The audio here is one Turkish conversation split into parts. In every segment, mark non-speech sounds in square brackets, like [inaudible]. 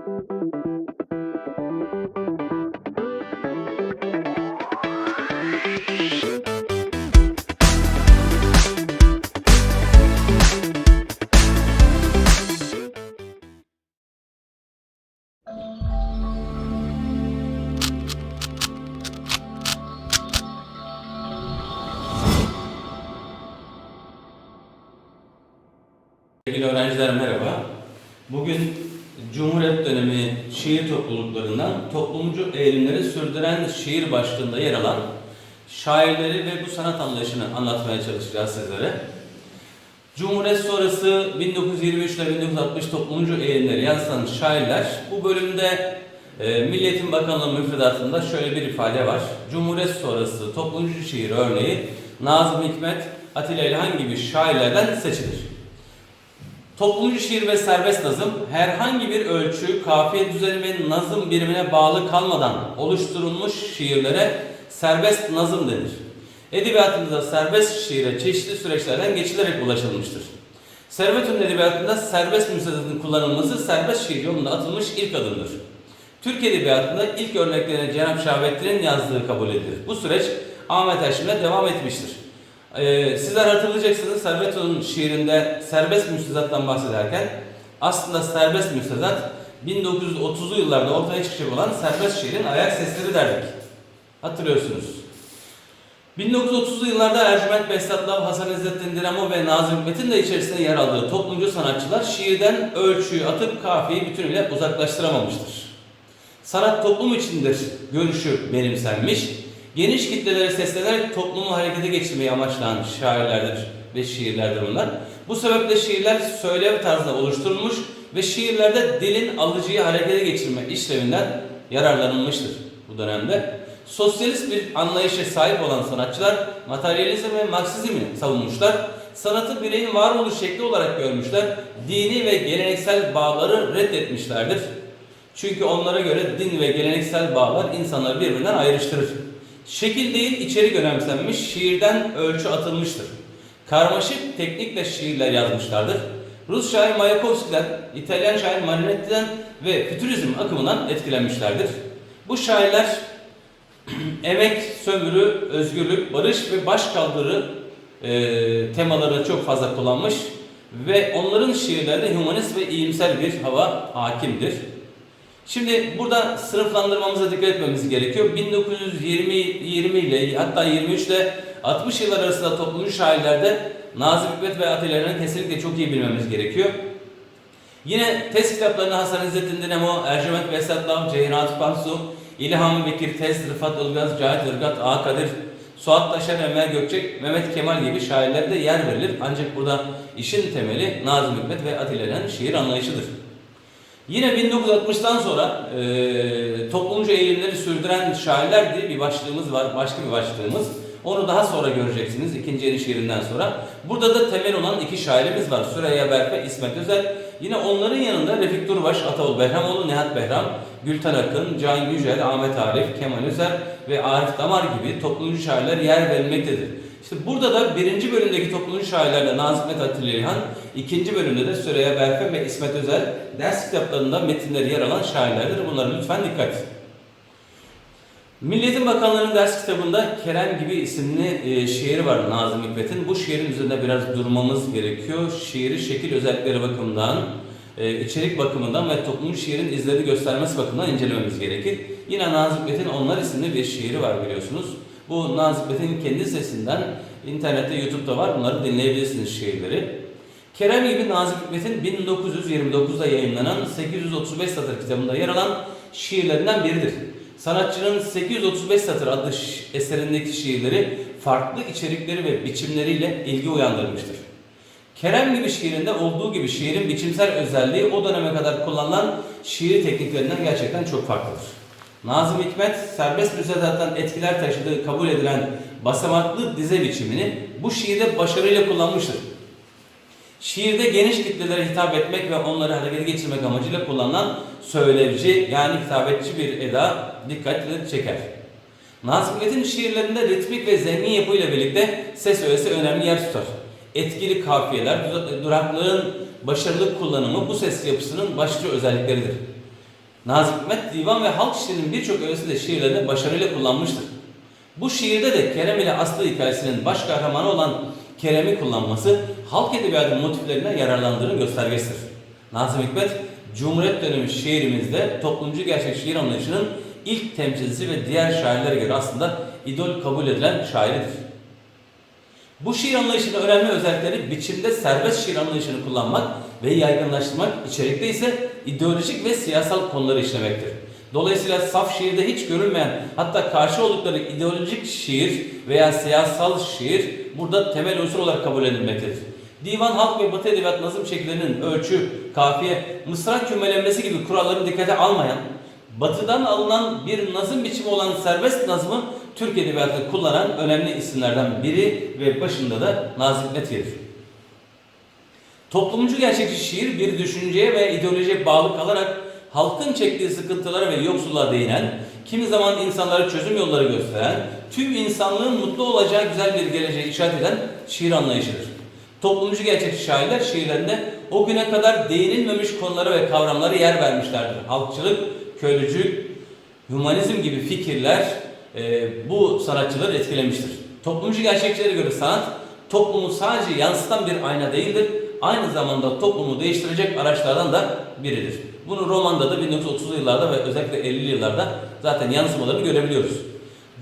Sevgili öğrenciler merhaba. Bugün Cumhuriyet dönemi şiir topluluklarından toplumcu eğilimleri sürdüren şiir başlığında yer alan şairleri ve bu sanat anlayışını anlatmaya çalışacağız sizlere. Cumhuriyet sonrası 1923 ile 1960 toplumcu eğilimleri yansıtan şairler bu bölümde e, Milliyetin Bakanlığı müfredatında şöyle bir ifade var. Cumhuriyet sonrası toplumcu şiir örneği Nazım Hikmet, Atilla İlhan gibi şairlerden seçilir. Toplumcu şiir ve serbest nazım herhangi bir ölçü, kafiye düzeni ve nazım birimine bağlı kalmadan oluşturulmuş şiirlere serbest nazım denir. Edebiyatımızda serbest şiire çeşitli süreçlerden geçilerek ulaşılmıştır. Servet-ün edebiyatında serbest müstezatın kullanılması serbest şiir yolunda atılmış ilk adımdır. Türk edebiyatında ilk örneklerine Cenab-ı Şahabettin'in yazdığı kabul edilir. Bu süreç Ahmet Haşim'le devam etmiştir. Ee, sizler hatırlayacaksınız Servet-ün şiirinde serbest müstezattan bahsederken aslında serbest müstezat 1930'lu yıllarda ortaya çıkacak olan serbest şiirin ayak sesleri derdik. Hatırlıyorsunuz. 1930'lu yıllarda Ercüment Behzatlav, Hasan İzzettin Dinamo ve Nazım Hikmet'in de içerisinde yer aldığı toplumcu sanatçılar şiirden ölçüyü atıp kafiyeyi bütünüyle uzaklaştıramamıştır. Sanat toplum içindir görüşü benimsenmiş, geniş kitlelere seslenerek toplumu harekete geçirmeyi amaçlayan şairlerdir ve şiirlerdir bunlar. Bu sebeple şiirler söylev tarzında oluşturulmuş ve şiirlerde dilin alıcıyı harekete geçirme işlevinden yararlanılmıştır bu dönemde. Sosyalist bir anlayışa sahip olan sanatçılar materyalizm ve Marksizmi savunmuşlar. Sanatı bireyin varoluş şekli olarak görmüşler. Dini ve geleneksel bağları reddetmişlerdir. Çünkü onlara göre din ve geleneksel bağlar insanları birbirinden ayrıştırır. Şekil değil içerik önemsenmiş, şiirden ölçü atılmıştır. Karmaşık teknikle şiirler yazmışlardır. Rus şair Mayakovski'den, İtalyan şair Marinetti'den ve fütürizm akımından etkilenmişlerdir. Bu şairler [clears throat] emek, sömürü, özgürlük, barış ve başkaldırı e, temaları çok fazla kullanmış ve onların şiirlerinde humanist ve iyimser bir hava hakimdir. Şimdi burada sınıflandırmamıza dikkat etmemiz gerekiyor. 1920 20 ile hatta 23 ile 60 yıllar arasında toplumcu şairlerde Nazım Hikmet ve Atilla'nın kesinlikle çok iyi bilmemiz gerekiyor. Yine test kitaplarını Hasan İzzettin Dinamo, Ercüment Vesatlav, Ceyhun Atıf Pansu, İlham Bekir, Tez, Rıfat Ilgaz, Cahit Irgat, Ağa Kadir, Suat Taşer, Ömer Gökçek, Mehmet Kemal gibi şairlere de yer verilir. Ancak burada işin temeli Nazım Hikmet ve Atilla'nın şiir anlayışıdır. Yine 1960'tan sonra e, toplumcu eğilimleri sürdüren şairler diye bir başlığımız var, başka bir başlığımız. Onu daha sonra göreceksiniz ikinci yeni şiirinden sonra. Burada da temel olan iki şairimiz var. Süreyya Berk ve İsmet Özel. Yine onların yanında Refik Durbaş, Ataol Behramoğlu, Nihat Behram, Gülten Akın, Can Yücel, Ahmet Arif, Kemal Özer ve Arif Damar gibi toplumcu şairler yer verilmektedir. İşte burada da birinci bölümdeki toplumcu şairlerle Nazım Hikmet Atilla İlhan, ikinci bölümde de Süreyya Berfe ve İsmet Özel ders kitaplarında metinleri yer alan şairlerdir. Bunlara lütfen dikkat. Milliyetin Bakanlığı'nın ders kitabında Kerem gibi isimli e, şiiri var Nazım Hikmet'in. Bu şiirin üzerinde biraz durmamız gerekiyor. Şiiri şekil özellikleri bakımından, e, içerik bakımından ve toplum şiirin izleri göstermesi bakımından incelememiz gerekir. Yine Nazım Hikmet'in Onlar isimli bir şiiri var biliyorsunuz. Bu Nazım Hikmet'in kendi sesinden internette, YouTube'da var. Bunları dinleyebilirsiniz şiirleri. Kerem gibi Nazım Hikmet'in 1929'da yayınlanan 835 satır kitabında yer alan şiirlerinden biridir. Sanatçının 835 satır adlı eserindeki şiirleri farklı içerikleri ve biçimleriyle ilgi uyandırmıştır. Kerem gibi şiirinde olduğu gibi şiirin biçimsel özelliği o döneme kadar kullanılan şiir tekniklerinden gerçekten çok farklıdır. Nazım Hikmet serbest müsadattan etkiler taşıdığı kabul edilen basamaklı dize biçimini bu şiirde başarıyla kullanmıştır. Şiirde geniş kitlelere hitap etmek ve onları harekete geçirmek amacıyla kullanılan söylevci yani hitabetçi bir eda dikkatli çeker. Nazım Hikmet'in şiirlerinde ritmik ve zengin yapıyla birlikte ses öğesi önemli yer tutar. Etkili kafiyeler, duraklığın başarılı kullanımı bu ses yapısının başlıca özellikleridir. Nazım Hikmet divan ve halk şiirinin birçok öğesinde şiirlerini başarıyla kullanmıştır. Bu şiirde de Kerem ile Aslı hikayesinin baş kahramanı olan Kerem'i kullanması halk edebiyatı motiflerine yararlandığını göstergesidir. Nazım Hikmet, Cumhuriyet dönemi şiirimizde toplumcu gerçek şiir anlayışının ilk temsilcisi ve diğer şairlere göre aslında idol kabul edilen şairidir. Bu şiir anlayışının önemli özellikleri biçimde serbest şiir anlayışını kullanmak ve yaygınlaştırmak, içerikte ise ideolojik ve siyasal konuları işlemektir. Dolayısıyla saf şiirde hiç görülmeyen hatta karşı oldukları ideolojik şiir veya siyasal şiir burada temel unsur olarak kabul edilmektedir. Divan, halk ve batı edebiyat nazım şekillerinin ölçü, kafiye, mısra kümelenmesi gibi kuralları dikkate almayan, batıdan alınan bir nazım biçimi olan serbest nazmı Türk edebiyatında kullanan önemli isimlerden biri ve başında da Nazım Hikmet gelir. Toplumcu gerçekçi şiir bir düşünceye ve ideolojiye bağlı kalarak halkın çektiği sıkıntılara ve yoksulluğa değinen, kimi zaman insanlara çözüm yolları gösteren, tüm insanlığın mutlu olacağı güzel bir geleceğe işaret eden şiir anlayışıdır. Toplumcu gerçekçi şairler şiirlerinde o güne kadar değinilmemiş konulara ve kavramlara yer vermişlerdir. Halkçılık, köylücülük, humanizm gibi fikirler e, bu sanatçıları etkilemiştir. Toplumcu gerçekçilere göre sanat toplumu sadece yansıtan bir ayna değildir, aynı zamanda toplumu değiştirecek araçlardan da biridir. Bunu romanda da 1930'lu yıllarda ve özellikle 50'li yıllarda zaten yansımalarını görebiliyoruz.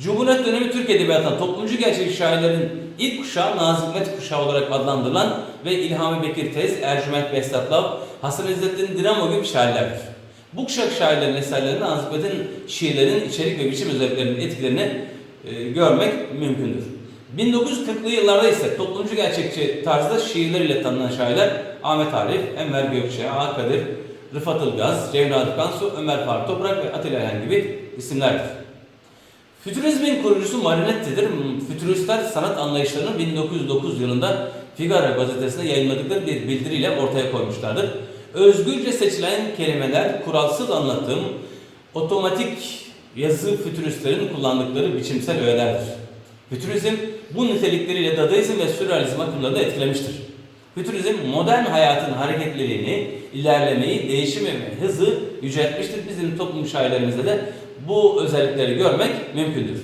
Cumhuriyet dönemi Türk Edebiyatı'nda toplumcu gerçek şairlerin ilk kuşağı Nazım Hikmet kuşağı olarak adlandırılan ve İlhami Bekir Tez, Ercüment Bestatlav, Hasan İzzettin Dinamo gibi şairlerdir. Bu kuşak şairlerin eserlerinde Nazım Hikmet'in şiirlerin içerik ve biçim özelliklerinin etkilerini e, görmek mümkündür. 1940'lı yıllarda ise toplumcu gerçekçi tarzda şiirleriyle tanınan şairler Ahmet Arif, Enver Gökçe, Akadir, Rıfat Ilgaz, Cevdet Kansu, Ömer Faruk Toprak ve Atilla Ayhan gibi isimlerdir. Fütürizmin kurucusu Marinetti'dir. Fütüristler sanat anlayışlarını 1909 yılında Figaro gazetesinde yayınladıkları bir bildiriyle ortaya koymuşlardır. Özgürce seçilen kelimeler, kuralsız anlatım, otomatik yazı fütüristlerin kullandıkları biçimsel öğelerdir. Fütürizm bu nitelikleriyle Dadaizm ve Sürrealizm akımlarını etkilemiştir. Fütürizm modern hayatın hareketliliğini, ilerlemeyi, değişimi ve hızı yüceltmiştir. Bizim toplum şairlerimizde de bu özellikleri görmek mümkündür.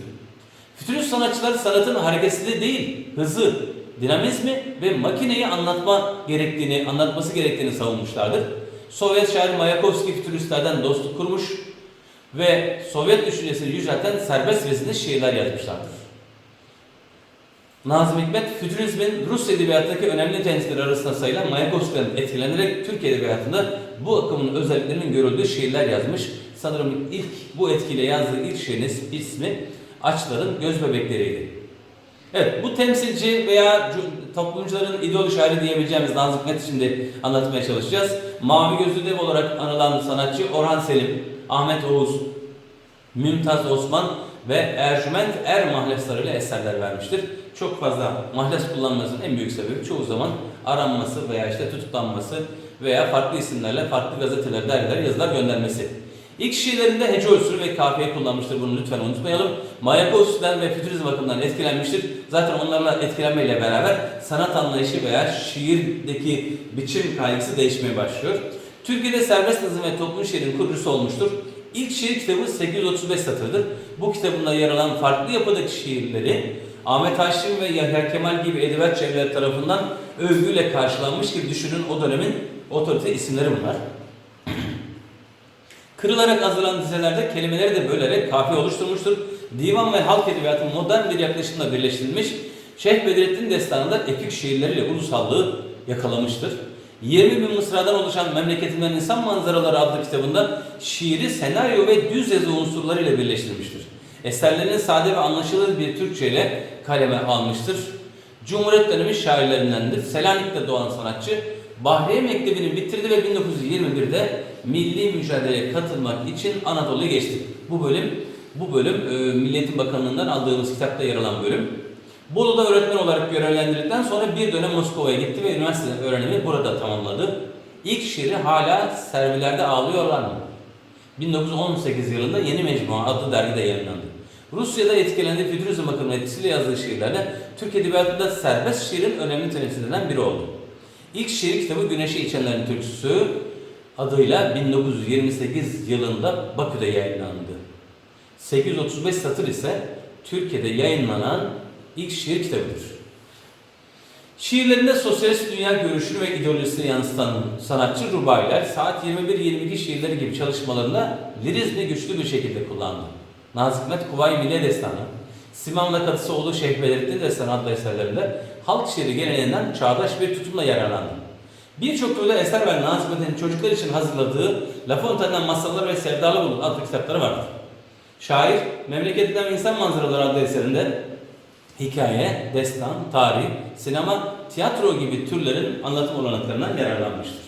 Fütürist sanatçılar sanatın hareketsizliği değil, hızı, dinamizmi ve makineyi anlatma gerektiğini, anlatması gerektiğini savunmuşlardır. Sovyet şair Mayakovski fütüristlerden dostluk kurmuş ve Sovyet düşüncesini yücelten serbest vezinde şiirler yazmışlardır. Nazım Hikmet, Fütürizmin Rus edebiyattaki önemli temsilcileri arasında sayılan Mayakovski'den etkilenerek Türk edebiyatında bu akımın özelliklerinin görüldüğü şiirler yazmış. Sanırım ilk bu etkiyle yazdığı ilk şiirin ismi Açların Göz Bebekleriydi. Evet, bu temsilci veya toplumcuların idol şairi diyebileceğimiz Nazım Hikmet şimdi anlatmaya çalışacağız. Mavi Gözlü Dev olarak anılan sanatçı Orhan Selim, Ahmet Oğuz, Mümtaz Osman ve Ercüment Er mahleslarıyla eserler vermiştir. Çok fazla mahles kullanmasının en büyük sebebi çoğu zaman aranması veya işte tutuklanması veya farklı isimlerle farklı gazeteler, dergiler, yazılar göndermesi. İlk şiirlerinde hece usulü ve kafiye kullanmıştır. Bunu lütfen unutmayalım. Mayakovski'den ve fütürizm bakımından etkilenmiştir. Zaten onlarla etkilenmeyle beraber sanat anlayışı veya şiirdeki biçim kaygısı değişmeye başlıyor. Türkiye'de serbest nazım ve toplum şiirin kurucusu olmuştur. İlk şiir kitabı 835 satırdır. Bu kitabında yer alan farklı yapıdaki şiirleri Ahmet Haşim ve Yahya Kemal gibi edebiyat çevreleri tarafından övgüyle karşılanmış gibi düşünün o dönemin otorite isimleri bunlar. [clears throat] Kırılarak hazırlanan dizelerde kelimeleri de bölerek kafiye oluşturmuştur. Divan ve halk edebiyatı modern bir yaklaşımla birleştirilmiş. Şeyh Bedrettin destanında epik şiirleriyle ulusallığı yakalamıştır. 20 bin mısradan oluşan Memleketimden İnsan Manzaraları adlı kitabında şiiri senaryo ve düz yazı unsurlarıyla birleştirmiştir. Eserlerini sade ve anlaşılır bir Türkçe ile kaleme almıştır. Cumhuriyet dönemi şairlerindendir. Selanik'te doğan sanatçı Bahriye Mektebi'ni bitirdi ve 1921'de milli mücadeleye katılmak için Anadolu'ya geçti. Bu bölüm bu bölüm e, Milliyetin Bakanlığı'ndan aldığımız kitapta yer alan bölüm. Bolu'da öğretmen olarak görevlendirildikten sonra bir dönem Moskova'ya gitti ve üniversite öğrenimi burada tamamladı. İlk şiiri hala servilerde ağlıyorlar mı? 1918 yılında Yeni Mecmua adlı dergide yayınlandı. Rusya'da etkilendiği fütürizm akımının etkisiyle yazdığı şiirlerle Türk Edebiyatı'nda serbest şiirin önemli temsilcilerinden biri oldu. İlk şiir kitabı Güneşi İçenlerin Türküsü adıyla 1928 yılında Bakü'de yayınlandı. 835 satır ise Türkiye'de yayınlanan ilk şiir kitabıdır. Şiirlerinde sosyalist dünya görüşünü ve ideolojisini yansıtan sanatçı Rubailer saat 21-22 şiirleri gibi çalışmalarında lirizmi güçlü bir şekilde kullandı. Nazım Hikmet Kuvayi Milliye Destanı, Simanla Kadısoğlu Şeyh Bedrettin Destanı adlı eserlerinde halk şiiri geleneğinden çağdaş bir tutumla yararlandı. Birçok türlü eser ve Nazım Hikmet'in çocuklar için hazırladığı La Fontaine'den Masallar ve Sevdalı Bulut adlı kitapları vardır. Şair, Memleketinden İnsan Manzaraları adlı eserinde hikaye, destan, tarih, sinema, tiyatro gibi türlerin anlatım olanaklarından yararlanmıştır.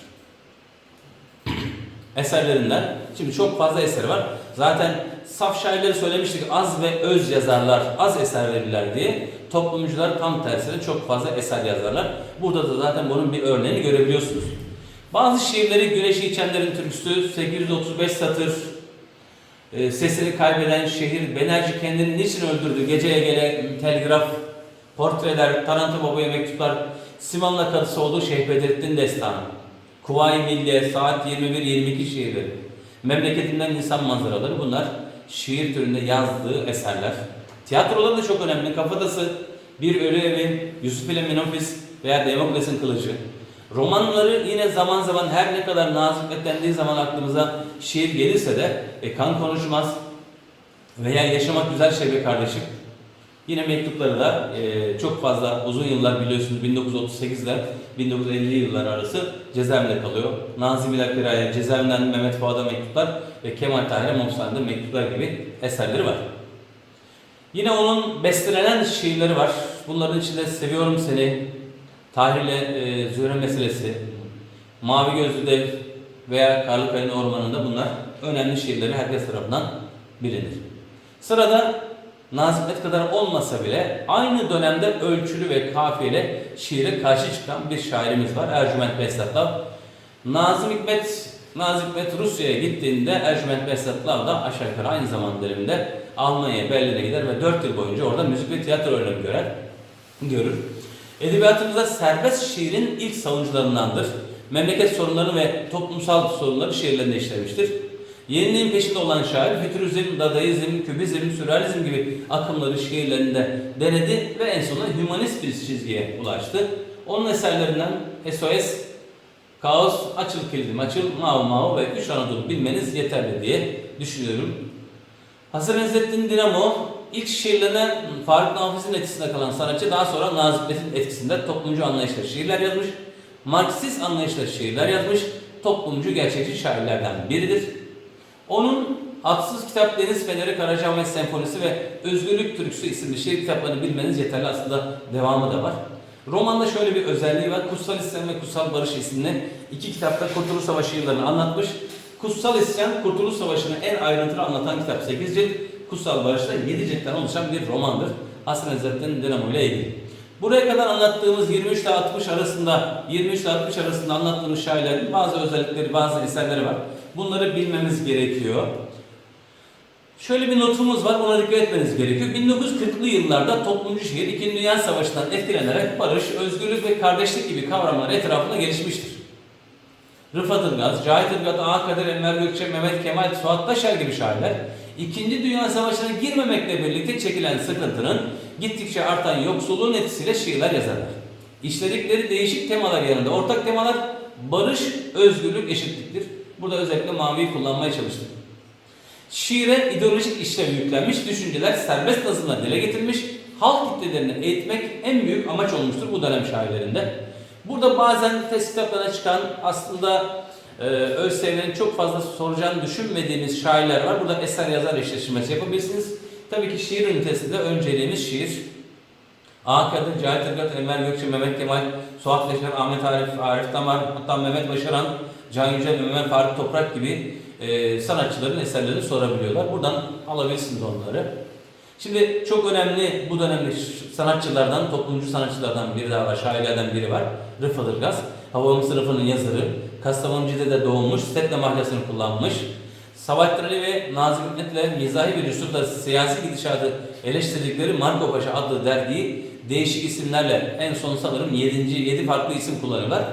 Eserlerinden, şimdi çok fazla eseri var. Zaten saf şairleri söylemiştik, az ve öz yazarlar, az eser verirler diye. Toplumcular tam tersine çok fazla eser yazarlar. Burada da zaten bunun bir örneğini görebiliyorsunuz. Bazı şiirleri Güneşi İçenlerin Türküsü 835 satır, e, sesini kaybeden şehir, Benerci kendini niçin öldürdü, geceye gele telgraf, portreler, Tarantı Baba'ya mektuplar, Simanla kadısı olduğu Şeyh Bedrettin Destanı, Kuvayi Milliye, Saat 21-22 şiirleri, Memleketinden insan manzaraları bunlar şiir türünde yazdığı eserler. Tiyatroları da çok önemli. Kafatası, Bir Ölü Evi, Yusuf ile Minofis veya Demokles'in Kılıcı. Romanları yine zaman zaman her ne kadar Hikmet zaman aklımıza şiir gelirse de e, Kan Konuşmaz veya Yaşamak Güzel Şey be Kardeşim yine mektupları da e, çok fazla uzun yıllar biliyorsunuz 1938 ile 1950 yıllar arası cezaevinde kalıyor. Nazım İlakira'ya cezaevinden Mehmet Fuad'a mektuplar ve Kemal Tahir'e Mopsane'de mektuplar gibi eserleri var. Yine onun bestelenen şiirleri var. Bunların içinde Seviyorum Seni, Tahir'le e, Zühre meselesi, Mavi Gözlü Dev veya Karlıkaya'nın Ormanı'nda bunlar önemli şiirleri herkes tarafından bilinir. Sırada Nazım Hikmet kadar olmasa bile aynı dönemde ölçülü ve kafiyeli şiire karşı çıkan bir şairimiz var Ercüment Besatlav. Nazım Hikmet Nazım Hikmet Rusya'ya gittiğinde Ercüment Besatlav da aşağı yukarı aynı zaman diliminde Almanya'ya, Berlin'e gider ve 4 yıl boyunca orada müzik ve tiyatro öğrenimi görür. Edebiyatımızda serbest şiirin ilk savunucularındandır. Memleket sorunları ve toplumsal sorunları şiirlerinde işlemiştir. Yeniliğin peşinde olan şair fütürizm, dadaizm, kübizm, sürrealizm gibi akımları şiirlerinde denedi ve en sonunda hümanist bir çizgiye ulaştı. Onun eserlerinden SOS, Kaos, Açıl Kildim, Açıl, Mav Mav ve Üç Anadolu bilmeniz yeterli diye düşünüyorum. Hasan İzzettin Dinamo ilk şiirlerine Faruk Nafis'in etkisinde kalan sanatçı daha sonra Nazım Hikmet'in etkisinde toplumcu anlayışla şiirler yazmış. Marksist anlayışla şiirler yazmış. Toplumcu gerçekçi şairlerden biridir. Onun Atsız Kitap Deniz Feneri Karacaahmet Senfonisi ve Özgürlük Türküsü isimli şiir kitaplarını bilmeniz yeterli. Aslında devamı da var. Romanda şöyle bir özelliği var. Kutsal İsyan ve Kutsal Barış isimli iki kitapta Kurtuluş Savaşı yıllarını anlatmış. Kutsal İsyan, Kurtuluş Savaşı'nı en ayrıntılı anlatan kitap 8 cilt. Kutsal Barış da 7 ciltten oluşan bir romandır. Hasan İzzettin Dinamo ile ilgili. Buraya kadar anlattığımız 23 ile 60 arasında, 23 ile 60 arasında anlattığımız şairlerin bazı özellikleri, bazı eserleri var. Bunları bilmemiz gerekiyor. Şöyle bir notumuz var, ona dikkat etmeniz gerekiyor. 1940'lı yıllarda toplumcu şiir, İkinci Dünya Savaşı'ndan etkilenerek barış, özgürlük ve kardeşlik gibi kavramlar etrafında gelişmiştir. Rıfat Ilgaz, Cahit Ilgaz, Ağa Kadir, Enver Gökçe, Mehmet Kemal, Suat Taşer gibi şairler İkinci Dünya Savaşı'na girmemekle birlikte çekilen sıkıntının gittikçe artan yoksulluğun etkisiyle şiirler yazarlar. İşledikleri değişik temalar yanında ortak temalar barış, özgürlük, eşitliktir. Burada özellikle maviyi kullanmaya çalıştık. Şiire ideolojik işlev yüklenmiş, düşünceler serbest nazımla dile getirilmiş, halk kitlelerini eğitmek en büyük amaç olmuştur bu dönem şairlerinde. Burada bazen test çıkan aslında e, ÖSYM'nin çok fazla soracağını düşünmediğimiz şairler var. Burada eser yazar eşleştirmesi yapabilirsiniz. Tabii ki şiir ünitesinde önceliğimiz şiir. A. Kadir, Cahit Irgat, Enver Gökçe, Mehmet Kemal, Suat Leşer, Ahmet Arif, Arif Damar, hatta Mehmet Başaran, Can Yücel, Ömer Faruk Toprak gibi e, sanatçıların eserlerini sorabiliyorlar. Buradan alabilirsiniz onları. Şimdi çok önemli bu dönemde sanatçılardan, toplumcu sanatçılardan biri daha var, şairlerden biri var. Rıfat Ilgaz. Havalım sınıfının yazarı. Kastamonu Cide'de doğmuş, Stetle mahlasını kullanmış. Sabahattin Ali ve Nazım Hikmet'le mizahi bir üslupla siyasi gidişatı eleştirdikleri Marco Paşa adlı dergiyi değişik isimlerle en son sanırım 7. 7 farklı isim kullanıyorlar.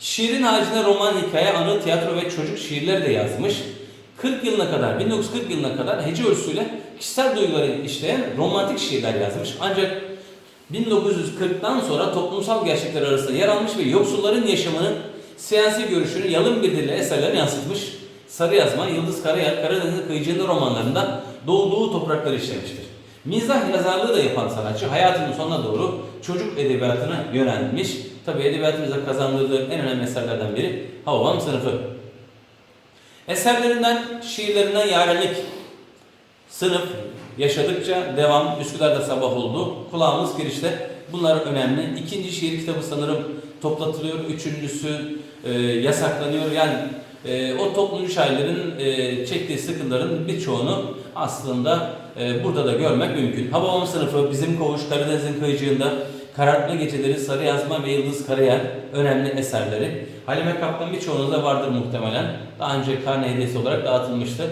Şiirin haricinde roman, hikaye, anı, tiyatro ve çocuk şiirleri de yazmış. 40 yılına kadar, 1940 yılına kadar hece ölçüsüyle kişisel duyguları işleyen romantik şiirler yazmış. Ancak 1940'tan sonra toplumsal gerçekler arasında yer almış ve yoksulların yaşamını, siyasi görüşünü yalın bir dille eserlerine yansıtmış. Sarı Yazma, Yıldız Karayel, Karadeniz'in kıyıcında romanlarında doğduğu toprakları işlemiştir. Mizah yazarlığı da yapan sanatçı hayatının sonuna doğru çocuk edebiyatına yönelmiş. Tabi edebiyatımıza kazandırdığı en önemli eserlerden biri Havvam sınıfı. Eserlerinden, şiirlerinden yarenlik, sınıf, yaşadıkça devam, Üsküdar'da sabah oldu. Kulağımız girişte. Bunlar önemli. İkinci şiir kitabı sanırım toplatılıyor. Üçüncüsü e, yasaklanıyor. Yani e, o toplumcu şairlerin e, çektiği sıkıntıların birçoğunu aslında e, burada da görmek mümkün. Hababam sınıfı bizim koğuş Karadeniz'in kıyıcığında Karartma Geceleri, Sarı Yazma ve Yıldız Karayer önemli eserleri. Halime Kaptan birçoğunuzda vardır muhtemelen. Daha önce karne hediyesi olarak dağıtılmıştı.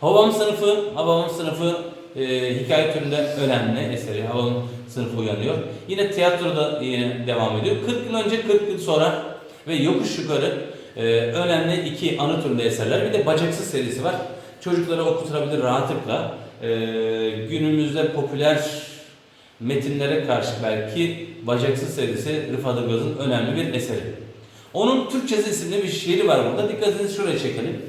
Hababam sınıfı, Hababam sınıfı e, hikaye türünde önemli eseri. Hababam sınıfı uyanıyor. Yine tiyatroda yine devam ediyor. 40 yıl önce, 40 yıl sonra ve yokuş yukarı e, önemli iki anı türünde eserler. Bir de Bacaksız serisi var. Çocuklara okutulabilir rahatlıkla. E, günümüzde popüler metinlere karşı belki Bacaksız serisi Rıfat Ilgaz'ın önemli bir eseri. Onun Türkçesi isimli bir şiiri var burada. Dikkatinizi şuraya çekelim.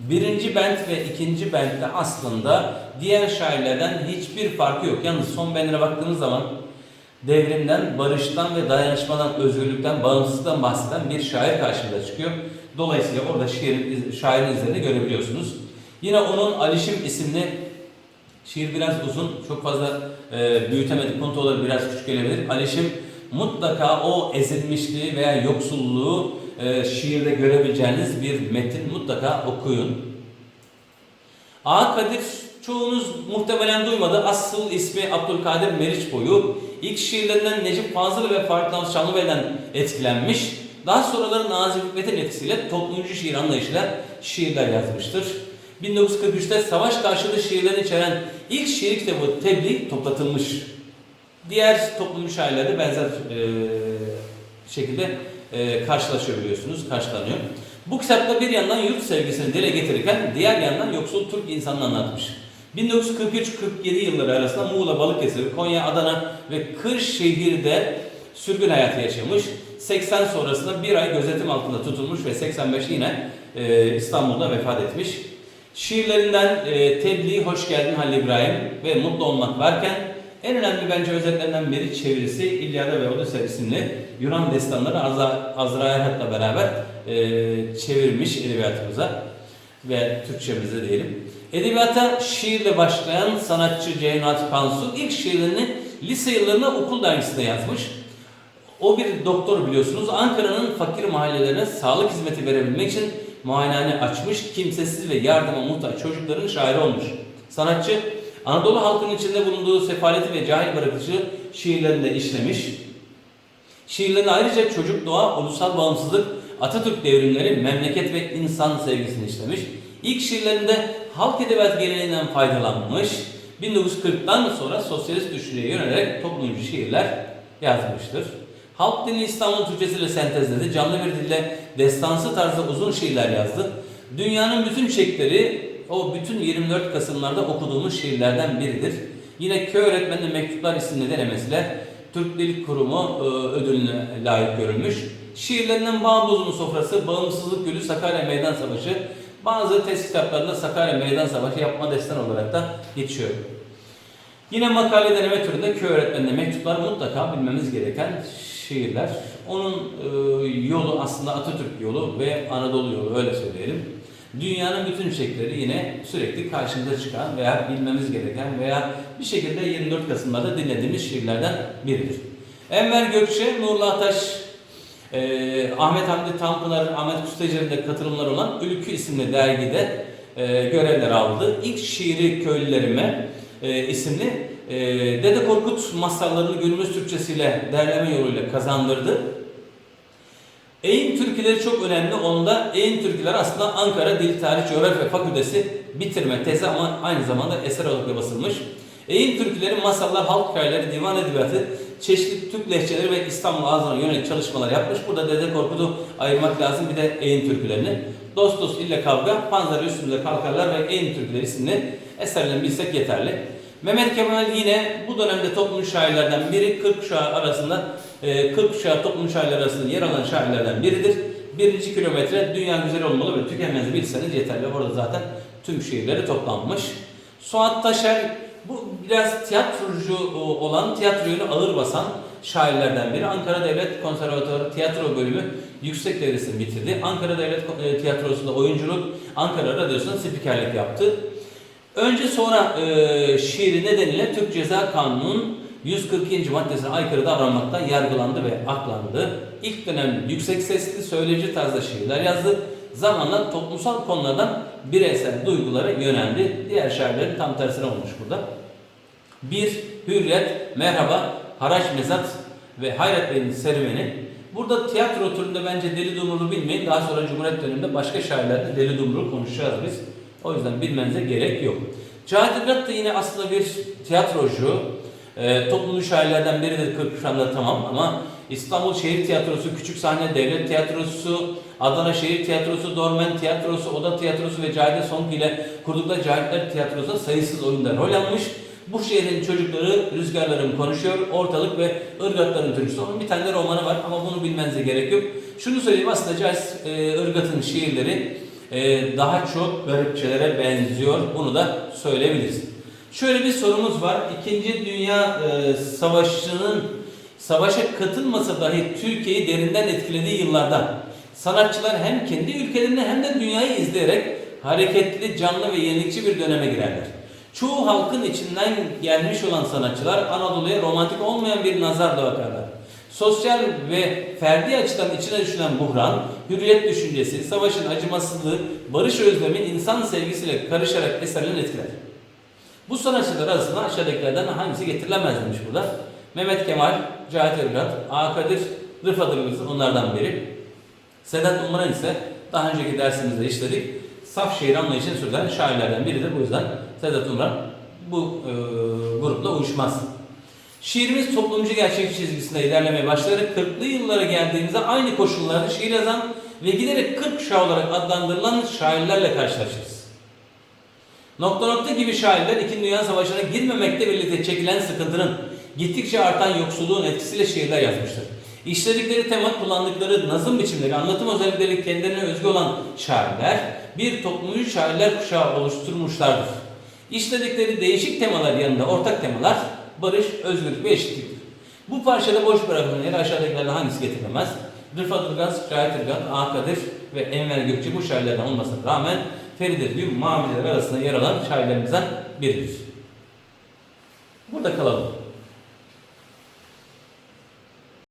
Birinci bent ve ikinci bentte aslında diğer şairlerden hiçbir farkı yok. Yalnız son benlere baktığımız zaman devrimden, barıştan ve dayanışmadan, özgürlükten, bağımsızlıktan bahseden bir şair karşımıza çıkıyor. Dolayısıyla orada şiirin, şairin izlerini görebiliyorsunuz. Yine onun Alişim isimli şiir biraz uzun, çok fazla e, büyütemedik, puntoları biraz küçük gelebilir. Alişim mutlaka o ezilmişliği veya yoksulluğu e, şiirde görebileceğiniz bir metin mutlaka okuyun. Ağa Kadir çoğunuz muhtemelen duymadı. Asıl ismi Abdülkadir Meriçboyu. İlk şiirlerinden Necip Fazıl ve Faruk Şanlıbey'den etkilenmiş. Daha sonraları Nazım Hikmet'in etkisiyle toplumcu şiir anlayışıyla şiirler yazmıştır. 1943'te savaş karşıtı şiirlerini içeren ilk şiir kitabı Tebliğ toplatılmış. Diğer toplumcu şairlerde benzer e, şekilde e, karşılaşıyor biliyorsunuz, karşılanıyor. Bu kitapta bir yandan yurt sevgisini dile getirirken diğer yandan yoksul Türk insanını anlatmış. 1943-47 yılları arasında Muğla, Balıkesir, Konya, Adana ve Kırşehir'de sürgün hayatı yaşamış. 80 sonrasında bir ay gözetim altında tutulmuş ve 85 yine e, İstanbul'da vefat etmiş. Şiirlerinden e, Tebliğ, Hoş Geldin Halil İbrahim ve Mutlu Olmak varken en önemli bence özetlerinden biri çevirisi İlyada ve Odysseus isimli Yunan destanları Azra, Azra Erhat'la beraber e, çevirmiş edebiyatımıza ve Türkçemize diyelim. Edebiyata şiirle başlayan sanatçı Ceyhunat Kansu ilk şiirlerini lise yıllarında okul dergisinde yazmış. O bir doktor biliyorsunuz. Ankara'nın fakir mahallelerine sağlık hizmeti verebilmek için muayenehane açmış, kimsesiz ve yardıma muhtaç çocukların şairi olmuş. Sanatçı Anadolu halkının içinde bulunduğu sefaleti ve cahil bırakıcı şiirlerinde işlemiş. Şiirlerinde ayrıca çocuk, doğa, ulusal bağımsızlık, Atatürk devrimleri, memleket ve insan sevgisini işlemiş. İlk şiirlerinde halk edebiyat geleneğinden faydalanmış. 1940'tan sonra sosyalist düşünceye yönelerek toplumcu şiirler yazmıştır. Halk dili İstanbul Türkçesiyle sentezledi. Canlı bir dille destansı tarzda uzun şiirler yazdı. Dünyanın bütün çiçekleri o bütün 24 Kasımlarda okuduğumuz şiirlerden biridir. Yine köy öğretmeninin mektuplar isimli denemesiyle Türk Dil Kurumu e, ödülüne layık görülmüş. Şiirlerinden Bağ Bozumu Sofrası, Bağımsızlık Gülü, Sakarya Meydan Savaşı, bazı test kitaplarında Sakarya Meydan Savaşı yapma destan olarak da geçiyor. Yine makale deneme türünde köy öğretmenine mektuplar mutlaka bilmemiz gereken şiirler. Onun e, yolu aslında Atatürk yolu ve Anadolu yolu öyle söyleyelim. Dünyanın bütün çiçekleri yine sürekli karşımıza çıkan veya bilmemiz gereken veya bir şekilde 24 Kasım'da dinlediğimiz şiirlerden biridir. Enver Gökçe, Nurullah Ataş, e, Ahmet Hamdi Tanpınar, Ahmet Kusteci'nin de katılımlar olan Ülkü isimli dergide e, görevler aldı. İlk şiiri köylülerime e, isimli e, Dede Korkut masallarını günümüz Türkçesiyle derleme yoluyla kazandırdı. Eğin türküleri çok önemli. Onda Eğin türküler aslında Ankara Dil Tarih Coğrafya Fakültesi bitirme tezi ama aynı zamanda eser olarak basılmış. Eğin türküleri, masallar, halk hikayeleri, divan edebiyatı, çeşitli Türk lehçeleri ve İstanbul ağzına yönelik çalışmalar yapmış. Burada Dede Korkut'u ayırmak lazım bir de Eğin türkülerini. Dost dost ille kavga, panzer üstümüze kalkarlar ve Eğin türküleri isimli eserlerini bilsek yeterli. Mehmet Kemal yine bu dönemde toplum şairlerden biri 40 kuşağı arasında e, 40 kuşağı toplum şairleri arasında yer alan şairlerden biridir. Birinci kilometre dünya güzel olmalı ve tükenmez bilseniz yeterli. Orada zaten tüm şiirleri toplanmış. Suat Taşer bu biraz tiyatrocu olan, tiyatro yönü ağır basan şairlerden biri. Ankara Devlet Konservatuarı Tiyatro Bölümü yüksek derecesini bitirdi. Ankara Devlet e, Tiyatrosu'nda oyunculuk, Ankara Radyosu'nda spikerlik yaptı. Önce sonra e, şiiri nedeniyle Türk Ceza Kanunu'nun 142. maddesine aykırı davranmaktan yargılandı ve aklandı. İlk dönem yüksek sesli söyleci tarzda şiirler yazdı. Zamanla toplumsal konulardan bireysel duygulara yöneldi. Diğer şairlerin tam tersine olmuş burada. Bir, Hürriyet, Merhaba, Haraç Mezat ve Hayret Bey'in serüveni. Burada tiyatro türünde bence Deli Dumrul'u bilmeyin. Daha sonra Cumhuriyet döneminde başka şairlerde Deli Dumrul'u konuşacağız biz. O yüzden bilmenize gerek yok. Cahit İbrat da yine aslında bir tiyatrocu. E, toplumlu şairlerden biridir 40 kuşağında tamam ama İstanbul Şehir Tiyatrosu, Küçük Sahne Devlet Tiyatrosu, Adana Şehir Tiyatrosu, Dormen Tiyatrosu, Oda Tiyatrosu ve Cahide Sonk ile kurdukları Cahitler Tiyatrosu'nda sayısız oyunda rol almış. Bu şehrin çocukları Rüzgarlarım konuşuyor, Ortalık ve Irgatların Türküsü. Onun bir tane romanı var ama bunu bilmenize gerek yok. Şunu söyleyeyim aslında Cahit e, Irgat'ın şiirleri e, daha çok garipçelere benziyor. Bunu da söyleyebiliriz. Şöyle bir sorumuz var. İkinci Dünya e, Savaşı'nın savaşa katılmasa dahi Türkiye'yi derinden etkilediği yıllarda sanatçılar hem kendi ülkelerini hem de dünyayı izleyerek hareketli, canlı ve yenilikçi bir döneme girerler. Çoğu halkın içinden gelmiş olan sanatçılar Anadolu'ya romantik olmayan bir nazarla bakarlar. Sosyal ve ferdi açıdan içine düşülen buhran, hürriyet düşüncesi, savaşın acımasızlığı, barış özlemi, insan sevgisiyle karışarak eserlerini etkiler. Bu sanatçılar arasında aşağıdakilerden hangisi getirilemez demiş burada. Mehmet Kemal, Cahit Evlat, A. Kadir, Ilgız onlardan biri. Sedat Umran ise daha önceki dersimizde işledik. Saf şehir anlayışını sürdüren şairlerden biridir. Bu yüzden Sedat Umran bu e, grupla uyuşmaz. Şiirimiz toplumcu gerçek çizgisinde ilerlemeye başlayarak 40'lı yıllara geldiğimizde aynı koşullarda şiir yazan ve giderek 40 kuşağı olarak adlandırılan şairlerle karşılaşırız. Nokta nokta gibi şairler İkinci Dünya Savaşı'na girmemekle birlikte çekilen sıkıntının gittikçe artan yoksulluğun etkisiyle şiirler yazmıştır. İşledikleri tema, kullandıkları nazım biçimleri, anlatım özellikleri kendilerine özgü olan şairler bir toplumcu şairler kuşağı oluşturmuşlardır. İşledikleri değişik temalar yanında ortak temalar barış, özgürlük ve eşitliktir. Bu parçada boş bırakılan yeri aşağıdakilerden hangisi getirilemez? Rıfat Ilgaz, Cahit Ilgaz, A. Ve Enver Gökçe bu şairlerden olmasına rağmen Feride Düğüm Mamiler arasında yer alan şairlerimizden biridir. Burada kalalım.